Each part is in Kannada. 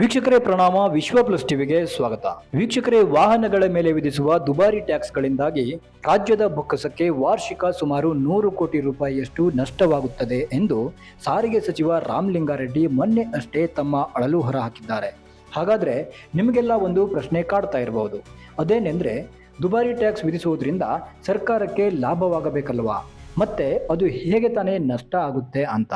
ವೀಕ್ಷಕರೇ ಪ್ರಣಾಮ, ವಿಶ್ವ ಪ್ಲಸ್ ಟಿವಿಗೆ ಸ್ವಾಗತ. ವೀಕ್ಷಕರೇ, ವಾಹನಗಳ ಮೇಲೆ ವಿಧಿಸುವ ದುಬಾರಿ ಟ್ಯಾಕ್ಸ್ಗಳಿಂದಾಗಿ ರಾಜ್ಯದ ಬೊಕ್ಕಸಕ್ಕೆ ವಾರ್ಷಿಕ ಸುಮಾರು ನೂರು ಕೋಟಿ ರೂಪಾಯಿಯಷ್ಟು ನಷ್ಟವಾಗುತ್ತದೆ ಎಂದು ಸಾರಿಗೆ ಸಚಿವ ರಾಮಲಿಂಗಾರೆಡ್ಡಿ ಮೊನ್ನೆ ಅಷ್ಟೇ ತಮ್ಮ ಅಳಲು ಹೊರಹಾಕಿದ್ದಾರೆ ಹಾಗಾದ್ರೆ ನಿಮಗೆಲ್ಲ ಒಂದು ಪ್ರಶ್ನೆ ಕಾಡ್ತಾ ಇರಬಹುದು ಅದೇನೆಂದರೆ, ದುಬಾರಿ ಟ್ಯಾಕ್ಸ್ ವಿಧಿಸುವುದರಿಂದ ಸರ್ಕಾರಕ್ಕೆ ಲಾಭವಾಗಬೇಕಲ್ವಾ? ಮತ್ತೆ ಅದು ಹೇಗೆ ತಾನೇ ನಷ್ಟ ಆಗುತ್ತೆ ಅಂತ.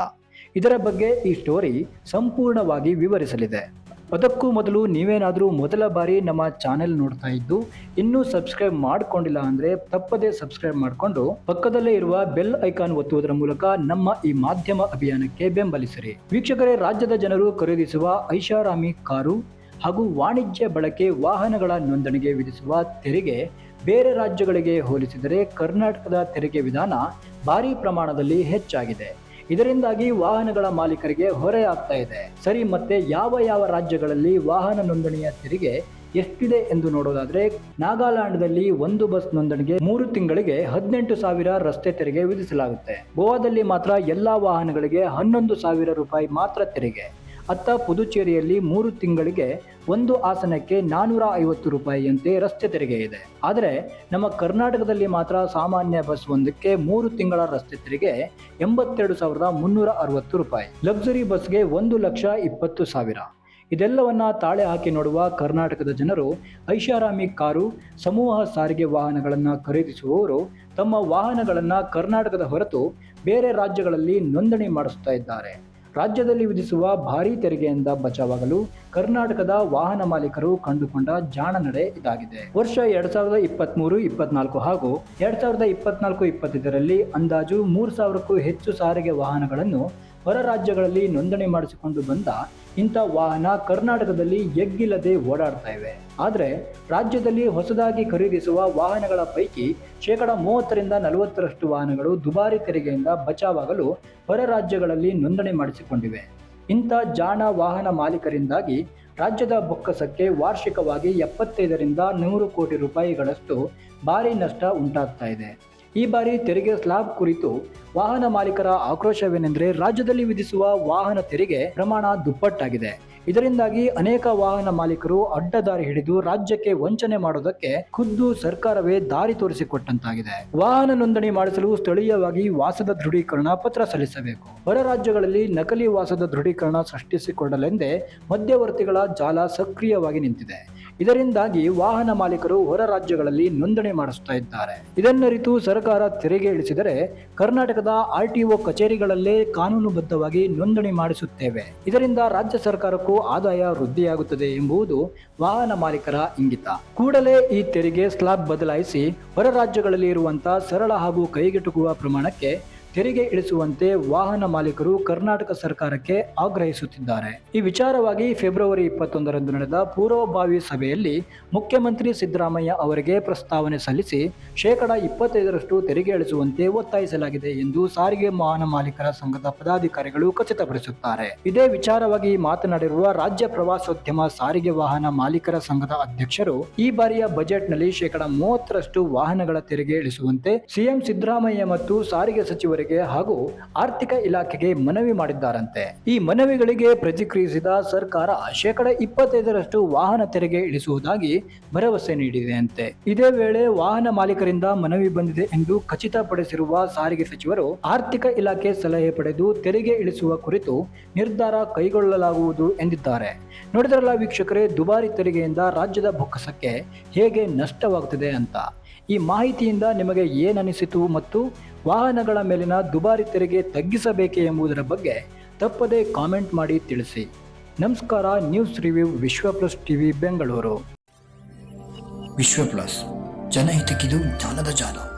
ಇದರ ಬಗ್ಗೆ ಈ ಸ್ಟೋರಿ ಸಂಪೂರ್ಣವಾಗಿ ವಿವರಿಸಲಿದೆ. ಅದಕ್ಕೂ ಮೊದಲು ನೀವೇನಾದರೂ ಮೊದಲ ಬಾರಿ ನಮ್ಮ ಚಾನೆಲ್ ನೋಡ್ತಾ ಇದ್ದು ಇನ್ನೂ ಸಬ್ಸ್ಕ್ರೈಬ್ ಮಾಡಿಕೊಂಡಿಲ್ಲ ಅಂದರೆ ತಪ್ಪದೇ ಸಬ್ಸ್ಕ್ರೈಬ್ ಮಾಡಿಕೊಂಡು ಪಕ್ಕದಲ್ಲೇ ಇರುವ ಬೆಲ್ ಐಕಾನ್ ಒತ್ತುವುದರ ಮೂಲಕ ನಮ್ಮ ಈ ಮಾಧ್ಯಮ ಅಭಿಯಾನಕ್ಕೆ ಬೆಂಬಲಿಸಿರಿ. ವೀಕ್ಷಕರೇ, ರಾಜ್ಯದ ಜನರು ಖರೀದಿಸುವ ಐಷಾರಾಮಿ ಕಾರು ಹಾಗೂ ವಾಣಿಜ್ಯ ಬಳಕೆ ವಾಹನಗಳ ನೋಂದಣಿಗೆ ವಿಧಿಸುವ ತೆರಿಗೆ ಬೇರೆ ರಾಜ್ಯಗಳಿಗೆ ಹೋಲಿಸಿದರೆ ಕರ್ನಾಟಕದ ತೆರಿಗೆ ವಿಧಾನ ಭಾರೀ ಪ್ರಮಾಣದಲ್ಲಿ ಹೆಚ್ಚಾಗಿದೆ. ಇದರಿಂದಾಗಿ ವಾಹನಗಳ ಮಾಲೀಕರಿಗೆ ಹೊರೆ ಆಗ್ತಾ ಇದೆ. ಸರಿ, ಮತ್ತೆ ಯಾವ ಯಾವ ರಾಜ್ಯಗಳಲ್ಲಿ ವಾಹನ ನೋಂದಣಿಯ ತೆರಿಗೆ ಎಷ್ಟಿದೆ ಎಂದು ನೋಡೋದಾದ್ರೆ, ನಾಗಾಲ್ಯಾಂಡ್ದಲ್ಲಿ ಒಂದು ಬಸ್ ನೋಂದಣಿಗೆ ಮೂರು ತಿಂಗಳಿಗೆ ಹದಿನೆಂಟು ಸಾವಿರ ರಸ್ತೆ ತೆರಿಗೆ ವಿಧಿಸಲಾಗುತ್ತೆ. ಗೋವಾದಲ್ಲಿ ಮಾತ್ರ ಎಲ್ಲಾ ವಾಹನಗಳಿಗೆ ಹನ್ನೊಂದು ಸಾವಿರ ರೂಪಾಯಿ ಮಾತ್ರ ತೆರಿಗೆ. ಅತ್ತ ಪುದುಚೇರಿಯಲ್ಲಿ ಮೂರು ತಿಂಗಳಿಗೆ ಒಂದು ಆಸನಕ್ಕೆ ನಾನೂರ ಐವತ್ತು ರೂಪಾಯಿಯಂತೆ ರಸ್ತೆ ತೆರಿಗೆ ಇದೆ. ಆದರೆ ನಮ್ಮ ಕರ್ನಾಟಕದಲ್ಲಿ ಮಾತ್ರ ಸಾಮಾನ್ಯ ಬಸ್ ಒಂದಕ್ಕೆ ಮೂರು ತಿಂಗಳ ರಸ್ತೆ ತೆರಿಗೆ ಎಂಬತ್ತೆರಡು ಸಾವಿರದ ಮುನ್ನೂರ ಅರವತ್ತು ರೂಪಾಯಿ. ಲಕ್ಸುರಿ ಬಸ್ಗೆ ಒಂದು ಲಕ್ಷ ಇಪ್ಪತ್ತು ಸಾವಿರ. ಇದೆಲ್ಲವನ್ನ ತಾಳೆ ಹಾಕಿ ನೋಡುವ ಕರ್ನಾಟಕದ ಜನರು ಐಷಾರಾಮಿ ಕಾರು, ಸಮೂಹ ಸಾರಿಗೆ ವಾಹನಗಳನ್ನು ಖರೀದಿಸುವವರು ತಮ್ಮ ವಾಹನಗಳನ್ನು ಕರ್ನಾಟಕದ ಹೊರತು ಬೇರೆ ರಾಜ್ಯಗಳಲ್ಲಿ ನೋಂದಣಿ ಮಾಡಿಸ್ತಾ ಇದ್ದಾರೆ. ರಾಜ್ಯದಲ್ಲಿ ವಿಧಿಸುವ ಭಾರೀ ತೆರಿಗೆಯಿಂದ ಬಚಾವಾಗಲು ಕರ್ನಾಟಕದ ವಾಹನ ಮಾಲೀಕರು ಕಂಡುಕೊಂಡ ಜಾಣ ನಡೆ ಇದಾಗಿದೆ. ವರ್ಷ ಎರಡ್ ಸಾವಿರದ ಇಪ್ಪತ್ತ್ ಮೂರು ಇಪ್ಪತ್ನಾಲ್ಕು ಹಾಗೂ ಎರಡ್ ಸಾವಿರದ ಇಪ್ಪತ್ನಾಲ್ಕು, ಇಪ್ಪತ್ತೈದರಲ್ಲಿ ಅಂದಾಜು ಮೂರು ಸಾವಿರಕ್ಕೂ ಹೆಚ್ಚು ಸಾರಿಗೆ ವಾಹನಗಳನ್ನು ಹೊರ ರಾಜ್ಯಗಳಲ್ಲಿ ನೋಂದಣಿ ಮಾಡಿಸಿಕೊಂಡು ಬಂದ ಇಂಥ ವಾಹನ ಕರ್ನಾಟಕದಲ್ಲಿ ಎಗ್ಗಿಲ್ಲದೆ ಓಡಾಡ್ತಾ ಇವೆ. ಆದರೆ ರಾಜ್ಯದಲ್ಲಿ ಹೊಸದಾಗಿ ಖರೀದಿಸುವ ವಾಹನಗಳ ಪೈಕಿ ಶೇಕಡ ಮೂವತ್ತರಿಂದ ನಲವತ್ತರಷ್ಟು ವಾಹನಗಳು ದುಬಾರಿ ತೆರಿಗೆಯಿಂದ ಬಚಾವಾಗಲು ಹೊರ ರಾಜ್ಯಗಳಲ್ಲಿ ನೋಂದಣಿ ಮಾಡಿಸಿಕೊಂಡಿವೆ. ಇಂಥ ಜಾಣ ವಾಹನ ಮಾಲೀಕರಿಂದಾಗಿ ರಾಜ್ಯದ ಬೊಕ್ಕಸಕ್ಕೆ ವಾರ್ಷಿಕವಾಗಿ ಎಪ್ಪತ್ತೈದರಿಂದ ನೂರು ಕೋಟಿ ರೂಪಾಯಿಗಳಷ್ಟು ಭಾರಿ ನಷ್ಟ ಉಂಟಾಗ್ತಾ ಇದೆ. ಈ ಬಾರಿ ತೆರಿಗೆ ಸ್ಲಾಬ್ ಕುರಿತು ವಾಹನ ಮಾಲೀಕರ ಆಕ್ರೋಶವೇನೆಂದರೆ ರಾಜ್ಯದಲ್ಲಿ ವಿಧಿಸುವ ವಾಹನ ತೆರಿಗೆ ಪ್ರಮಾಣ ದುಪ್ಪಟ್ಟಾಗಿದೆ. ಇದರಿಂದಾಗಿ ಅನೇಕ ವಾಹನ ಮಾಲೀಕರು ಅಡ್ಡದಾರಿ ಹಿಡಿದು ರಾಜ್ಯಕ್ಕೆ ವಂಚನೆ ಮಾಡೋದಕ್ಕೆ ಖುದ್ದು ಸರ್ಕಾರವೇ ದಾರಿ ತೋರಿಸಿಕೊಟ್ಟಂತಾಗಿದೆ. ವಾಹನ ನೋಂದಣಿ ಮಾಡಿಸಲು ಸ್ಥಳೀಯವಾಗಿ ವಾಸದ ದೃಢೀಕರಣ ಪತ್ರ ಸಲ್ಲಿಸಬೇಕು. ಹೊರ ರಾಜ್ಯಗಳಲ್ಲಿ ನಕಲಿ ವಾಸದ ದೃಢೀಕರಣ ಸೃಷ್ಟಿಸಿಕೊಳ್ಳಲೆಂದೇ ಮಧ್ಯವರ್ತಿಗಳ ಜಾಲ ಸಕ್ರಿಯವಾಗಿ ನಿಂತಿದೆ. ಇದರಿಂದಾಗಿ ವಾಹನ ಮಾಲೀಕರು ಹೊರ ರಾಜ್ಯಗಳಲ್ಲಿ ನೋಂದಣಿ ಮಾಡಿಸುತ್ತಾ ಇದ್ದಾರೆ. ಇದನ್ನರಿತು ಸರ್ಕಾರ ತೆರಿಗೆ ಇಳಿಸಿದರೆ ಕರ್ನಾಟಕದ ಆರ್ಟಿಒ ಕಚೇರಿಗಳಲ್ಲೇ ಕಾನೂನುಬದ್ಧವಾಗಿ ನೋಂದಣಿ ಮಾಡಿಸುತ್ತೇವೆ. ಇದರಿಂದ ರಾಜ್ಯ ಸರ್ಕಾರಕ್ಕೂ ಆದಾಯ ವೃದ್ಧಿಯಾಗುತ್ತದೆ ಎಂಬುದು ವಾಹನ ಮಾಲೀಕರ ಇಂಗಿತ. ಕೂಡಲೇ ಈ ತೆರಿಗೆ ಸ್ಲಾಬ್ ಬದಲಾಯಿಸಿ ಹೊರ ರಾಜ್ಯಗಳಲ್ಲಿ ಇರುವಂತಹ ಸರಳ ಹಾಗೂ ಕೈಗೆಟುಕುವ ಪ್ರಮಾಣಕ್ಕೆ ತೆರಿಗೆ ಇಳಿಸುವಂತೆ ವಾಹನ ಮಾಲೀಕರು ಕರ್ನಾಟಕ ಸರ್ಕಾರಕ್ಕೆ ಆಗ್ರಹಿಸುತ್ತಿದ್ದಾರೆ. ಈ ವಿಚಾರವಾಗಿ ಫೆಬ್ರವರಿ ಇಪ್ಪತ್ತೊಂದರಂದು ನಡೆದ ಪೂರ್ವಭಾವಿ ಸಭೆಯಲ್ಲಿ ಮುಖ್ಯಮಂತ್ರಿ ಸಿದ್ದರಾಮಯ್ಯ ಅವರಿಗೆ ಪ್ರಸ್ತಾವನೆ ಸಲ್ಲಿಸಿ ಶೇಕಡ ಇಪ್ಪತ್ತೈದರಷ್ಟು ತೆರಿಗೆ ಇಳಿಸುವಂತೆ ಒತ್ತಾಯಿಸಲಾಗಿದೆ ಎಂದು ಸಾರಿಗೆ ವಾಹನ ಮಾಲೀಕರ ಸಂಘದ ಪದಾಧಿಕಾರಿಗಳು ಖಚಿತಪಡಿಸುತ್ತಾರೆ. ಇದೇ ವಿಚಾರವಾಗಿ ಮಾತನಾಡಿರುವ ರಾಜ್ಯ ಪ್ರವಾಸೋದ್ಯಮ ಸಾರಿಗೆ ವಾಹನ ಮಾಲೀಕರ ಸಂಘದ ಅಧ್ಯಕ್ಷರು, ಈ ಬಾರಿಯ ಬಜೆಟ್ನಲ್ಲಿ ಶೇಕಡ ಮೂವತ್ತರಷ್ಟು ವಾಹನಗಳ ತೆರಿಗೆ ಇಳಿಸುವಂತೆ ಸಿಎಂ ಸಿದ್ದರಾಮಯ್ಯ ಮತ್ತು ಸಾರಿಗೆ ಸಚಿವರಿಗೆ ಹಾಗೂ ಆರ್ಥಿಕ ಇಲಾಖೆಗೆ ಮನವಿ ಮಾಡಿದ್ದಾರಂತೆ. ಈ ಮನವಿಗಳಿಗೆ ಪ್ರತಿಕ್ರಿಯಿಸಿದ ಸರ್ಕಾರ ಶೇಕಡ ಇಪ್ಪತ್ತೈದರಷ್ಟು ವಾಹನ ತೆರಿಗೆ ಇಳಿಸುವುದಾಗಿ ಭರವಸೆ ನೀಡಿದೆಯಂತೆ ಇದೇ ವೇಳೆ ವಾಹನ ಮಾಲೀಕರಿಂದ ಮನವಿ ಬಂದಿದೆ ಎಂದು ಖಚಿತಪಡಿಸಿರುವ ಸಾರಿಗೆ ಸಚಿವರು ಆರ್ಥಿಕ ಇಲಾಖೆ ಸಲಹೆ ಪಡೆದು ತೆರಿಗೆ ಇಳಿಸುವ ಕುರಿತು ನಿರ್ಧಾರ ಕೈಗೊಳ್ಳಲಾಗುವುದು ಎಂದಿದ್ದಾರೆ. ನೋಡಿದ್ರಲ್ಲ ವೀಕ್ಷಕರೇ, ದುಬಾರಿ ತೆರಿಗೆಯಿಂದ ರಾಜ್ಯದ ಬೊಕ್ಕಸಕ್ಕೆ ಹೇಗೆ ನಷ್ಟವಾಗುತ್ತದೆ ಅಂತ. ಈ ಮಾಹಿತಿಯಿಂದ ನಿಮಗೆ ಏನನಿಸಿತು ಮತ್ತು ವಾಹನಗಳ ಮೇಲಿನ ದುಬಾರಿ ತೆರಿಗೆ ತಗ್ಗಿಸಬೇಕೆ ಎಂಬುದರ ಬಗ್ಗೆ ತಪ್ಪದೇ ಕಾಮೆಂಟ್ ಮಾಡಿ ತಿಳಿಸಿ. ನಮಸ್ಕಾರ, news review Vishwa plus TV, Bengaluru. Vishwa plus. ಜನಹಿತಕ್ಕಿದು ಜ್ಞಾನದ ಜಾಲ.